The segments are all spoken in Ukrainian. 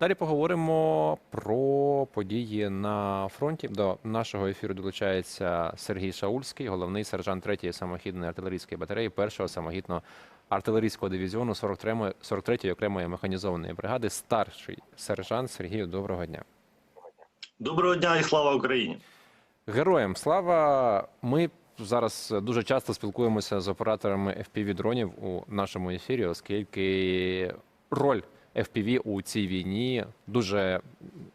Далі поговоримо про події на фронті. До нашого ефіру долучається Сергій Шаульський, головний сержант 3-ї самохідної артилерійської батареї, першого самохідного артилерійського дивізіону 43-ї 43-ї окремої механізованої бригади. Старший сержант Сергію. Доброго дня. Доброго дня і слава Україні! Героям слава! Ми зараз дуже часто спілкуємося з операторами fpv дронів у нашому ефірі, оскільки роль FPV у цій війні дуже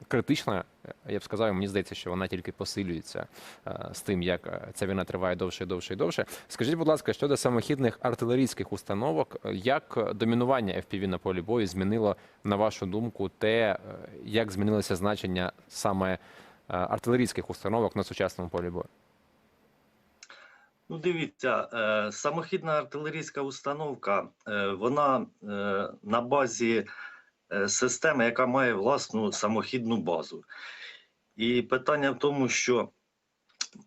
критична. Я б сказав, мені здається, що вона тільки посилюється е, з тим, як е, ця війна триває довше, і довше і довше. Скажіть, будь ласка, щодо самохідних артилерійських установок, як домінування FPV на полі бою змінило, на вашу думку, те, е, як змінилося значення саме артилерійських установок на сучасному полі бою? Ну, дивіться, самохідна артилерійська установка, вона на базі е, системи, яка має власну самохідну базу. І питання в тому, що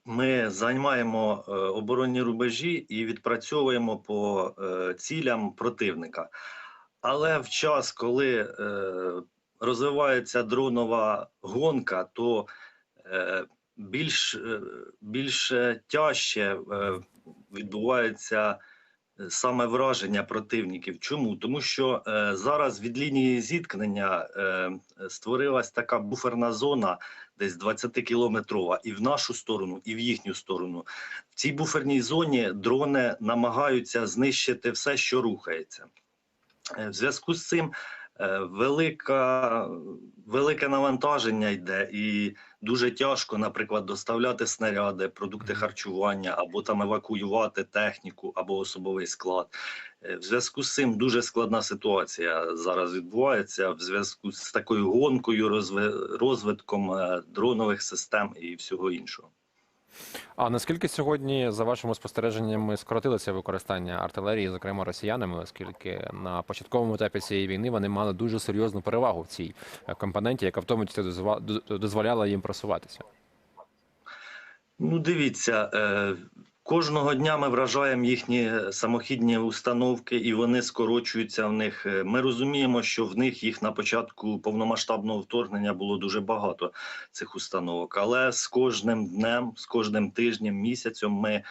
ми займаємо е, оборонні рубежі і відпрацьовуємо по е, цілям противника. Але в час, коли розвивається дронова гонка, то більш, більш тяжче відбувається саме враження противників. Чому? Тому що е, зараз від лінії зіткнення е, створилась така буферна зона, десь 20-кілометрова, і в нашу сторону, і в їхню сторону. В цій буферній зоні дрони намагаються знищити все, що рухається. Е, В зв'язку з цим велика, велике навантаження йде, і дуже тяжко, наприклад, доставляти снаряди, продукти харчування або там евакуювати техніку або особовий склад. Е, В зв'язку з цим дуже складна ситуація зараз відбувається в зв'язку з такою гонкою, розвитком е, дронових систем і всього іншого. А наскільки сьогодні, за вашими спостереженнями, скоротилося використання артилерії, зокрема росіянами, оскільки на початковому етапі цієї війни вони мали дуже серйозну перевагу в цій е, компоненті, яка в тому числі дозволяла їм просуватися? Ну, дивіться, е, кожного дня ми вражаємо їхні самохідні установки, і вони скорочуються в них. Е, Ми розуміємо, що в них їх на початку повномасштабного вторгнення було дуже багато цих установок. Але з кожним днем, з кожним тижнем, місяцем ми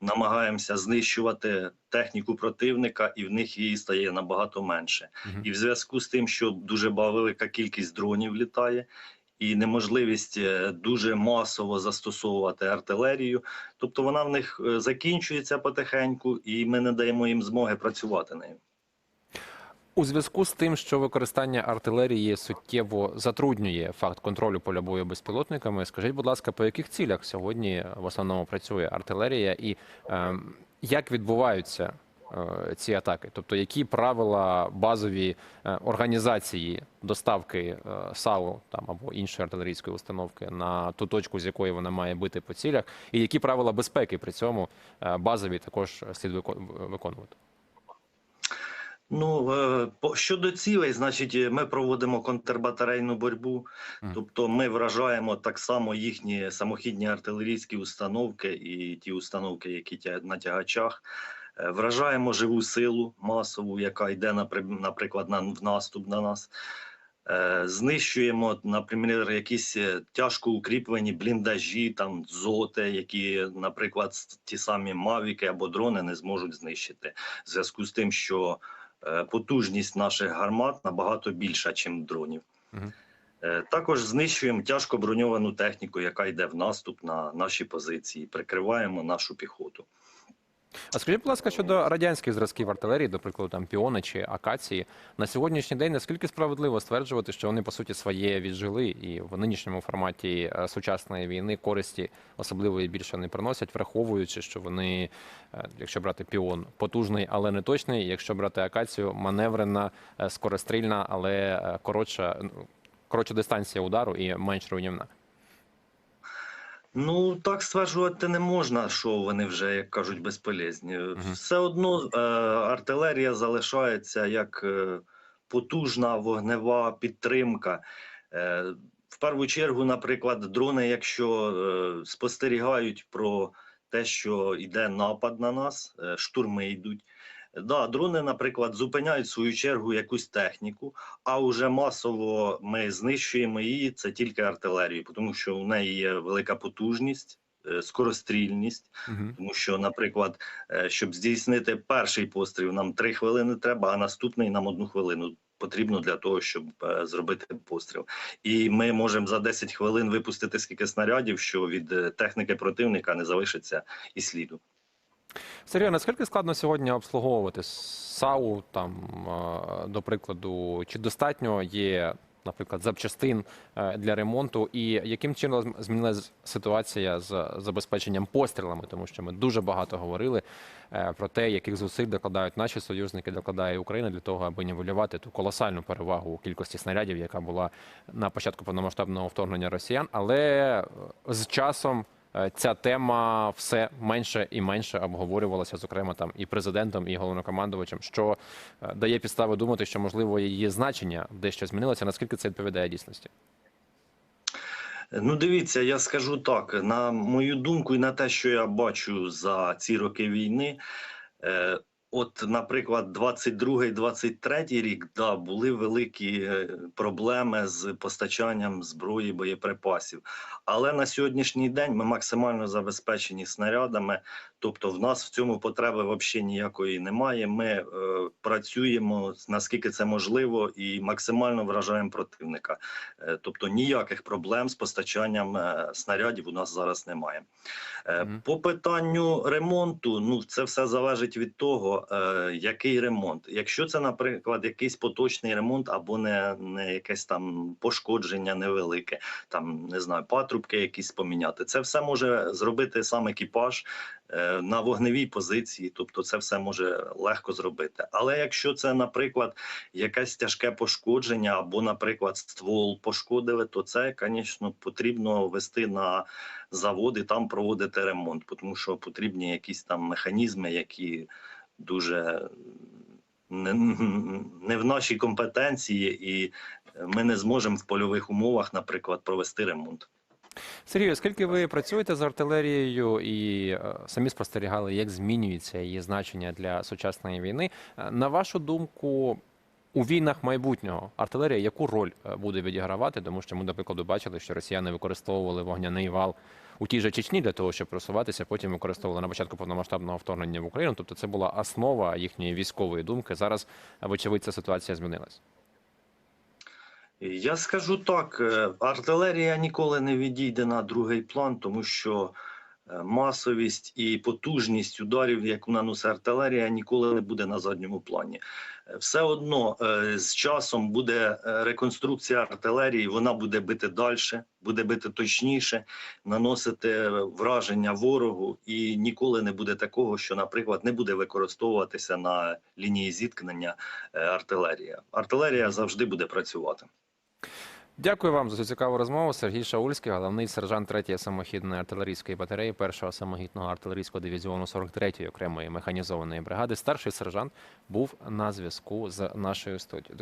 намагаємося знищувати техніку противника, і в них її стає набагато менше. І в зв'язку з тим, що дуже велика кількість дронів літає, і неможливість е, дуже масово застосовувати артилерію, тобто вона в них е, закінчується потихеньку, і ми не даємо їм змоги працювати нею. У зв'язку з тим, що використання артилерії суттєво затруднює факт контролю поля бою безпілотниками, скажіть, будь ласка, по яких цілях сьогодні в основному працює артилерія, і ем, як відбуваються е, ці атаки? Тобто, які правила базові е, організації доставки е, САУ там або іншої артилерійської установки на ту точку, з якої вона має бити по цілях, і які правила безпеки при цьому е, базові також слід виконувати? Ну е, щодо цілей, значить, е, ми проводимо контрбатарейну боротьбу, тобто ми вражаємо так само їхні самохідні артилерійські установки і ті установки, які тя- на тягачах. Е, Вражаємо живу силу масову, яка йде напри- наприклад на в наступ на нас. Е, Знищуємо, наприклад, якісь е, тяжко укріплені бліндажі, там зоти, які, наприклад, ті самі мавіки або дрони не зможуть знищити. В зв'язку з тим, що потужність наших гармат набагато більша, ніж дронів. Також знищуємо тяжко броньовану техніку, яка йде в наступ на наші позиції. Прикриваємо нашу піхоту. А скажіть, будь ласка, щодо радянських зразків артилерії, до прикладу, там піони чи акації, на сьогоднішній день наскільки справедливо стверджувати, що вони по суті своє віджили, і в нинішньому форматі е, сучасної війни користі особливої більше не приносять, враховуючи, що вони, е, якщо брати піон, потужний, але не точний, якщо брати акацію, маневрена, е, скорострільна, але коротша, ну, коротша дистанція удару і менш руйнівна. Ну так стверджувати не можна, що вони вже, як кажуть, безполезні. Все одно е, артилерія залишається як е, потужна вогнева підтримка. Е, в першу чергу, наприклад, дрони, якщо е, спостерігають про те, що йде напад на нас, е, штурми йдуть. Да, дрони, наприклад, зупиняють в свою чергу якусь техніку, а вже масово ми знищуємо її це тільки артилерією, тому що в неї є велика потужність, е, скорострільність. Мгм. Тому що, наприклад, е, щоб здійснити перший постріл, нам три хвилини треба, а наступний нам одну хвилину потрібно для того, щоб е, зробити постріл. І ми можемо за 10 хвилин випустити скільки снарядів, що від техніки противника не залишиться і сліду. Сергій, наскільки складно сьогодні обслуговувати САУ, там, е, до прикладу, чи достатньо є, наприклад, запчастин е, для ремонту, і яким чином змінилася ситуація з забезпеченням пострілами? Тому що ми дуже багато говорили е, про те, яких зусиль докладають наші союзники, докладає Україна для того, аби нівелювати ту колосальну перевагу у кількості снарядів, яка була на початку повномасштабного вторгнення росіян, але з часом. Е, Ця тема все менше і менше обговорювалася, зокрема там і президентом, і головнокомандувачем, що е, дає підстави думати, що можливо її значення дещо змінилося. Наскільки це відповідає дійсності? Ну, дивіться, я скажу так: на мою думку, і на те, що я бачу за ці роки війни. От, наприклад, 22-23 рік да, були великі е, проблеми з постачанням зброї боєприпасів. Але на сьогоднішній день ми максимально забезпечені снарядами. Тобто, в нас в цьому потреби взагалі ніякої немає. Ми е, працюємо наскільки це можливо, і максимально вражаємо противника. Е, тобто ніяких проблем з постачанням е, снарядів у нас зараз немає. Е, Мгм. По питанню ремонту, ну це все залежить від того, е, який ремонт. Якщо це, наприклад, якийсь поточний ремонт або не, не якесь там пошкодження невелике, там не знаю, патрубки якісь поміняти, це все може зробити сам екіпаж е, на вогневій позиції, тобто це все може легко зробити. Але якщо це, наприклад, якесь тяжке пошкодження, або, наприклад, ствол пошкодили, то це, звісно, потрібно вести на завод і там проводити ремонт, тому що потрібні якісь там механізми, які дуже не, не в нашій компетенції, і ми не зможемо в польових умовах, наприклад, провести ремонт. Сергій, оскільки ви працюєте з артилерією і е, самі спостерігали, як змінюється її значення для сучасної війни, е, на вашу думку, у війнах майбутнього артилерія яку роль е, буде відігравати? Тому що ми, до прикладу, бачили, що росіяни використовували вогняний вал у тій же Чечні для того, щоб просуватися, потім використовували на початку повномасштабного вторгнення в Україну. Тобто це була основа їхньої військової думки. Зараз, е, вочевидь, ця ситуація змінилась. Я скажу так: е, артилерія ніколи не відійде на другий план, тому що масовість і потужність ударів, яку наносить артилерія, ніколи не буде на задньому плані. Е, Все одно е, з часом буде е, реконструкція артилерії, вона буде бити далі, буде бити точніше, наносити враження ворогу, і ніколи не буде такого, що, наприклад, не буде використовуватися на лінії зіткнення е, артилерія. Артилерія завжди буде працювати. Дякую вам за цю цікаву розмову. Сергій Шаульський, головний сержант 3-ї самохідної артилерійської батареї, 1-го самохідного артилерійського дивізіону 43-ї окремої механізованої бригади. Старший сержант був на зв'язку з нашою студією.